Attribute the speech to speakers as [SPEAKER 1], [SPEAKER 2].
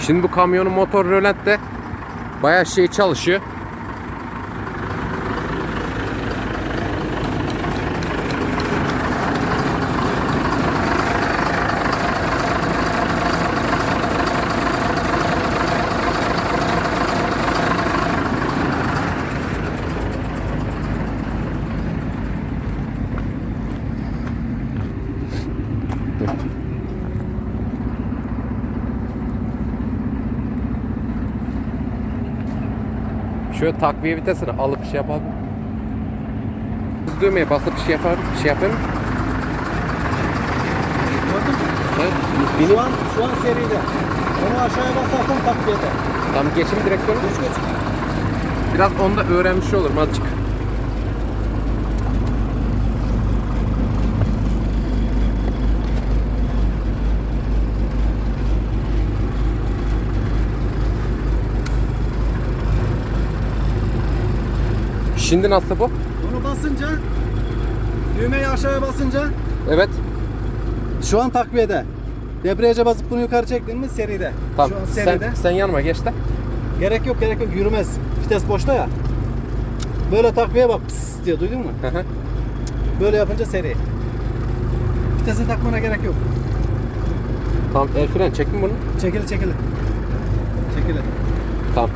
[SPEAKER 1] Şimdi bu kamyonun motor rölant de bayağı şey çalışıyor. Şöyle takviye vitesini alıp şey yapalım. Hız düğmeye basıp şey yapar, şey yapar mı?
[SPEAKER 2] Gördün mü?
[SPEAKER 1] Ha?
[SPEAKER 2] Şu an, şu an seride. Onu aşağıya basarsan takviyede.
[SPEAKER 1] tam geçim direksiyonu.
[SPEAKER 2] Geç geç.
[SPEAKER 1] Biraz onu da öğrenmiş olurum azıcık. Şimdi nasıl bu?
[SPEAKER 2] Onu basınca düğmeyi aşağıya basınca
[SPEAKER 1] Evet.
[SPEAKER 2] şu an takviyede. Debriyaja basıp bunu yukarı çektin mi seride.
[SPEAKER 1] Tamam.
[SPEAKER 2] Şu an
[SPEAKER 1] Sen,
[SPEAKER 2] seride.
[SPEAKER 1] sen yanıma geç de.
[SPEAKER 2] Gerek yok gerek yok yürümez. Vites boşta ya. Böyle takviye bak pıs diyor duydun mu?
[SPEAKER 1] Hı hı.
[SPEAKER 2] Böyle yapınca seri. Vitese takmana gerek yok.
[SPEAKER 1] tamam el fren çektin bunu.
[SPEAKER 2] Çekili çekili. Çekili.
[SPEAKER 1] Tamam.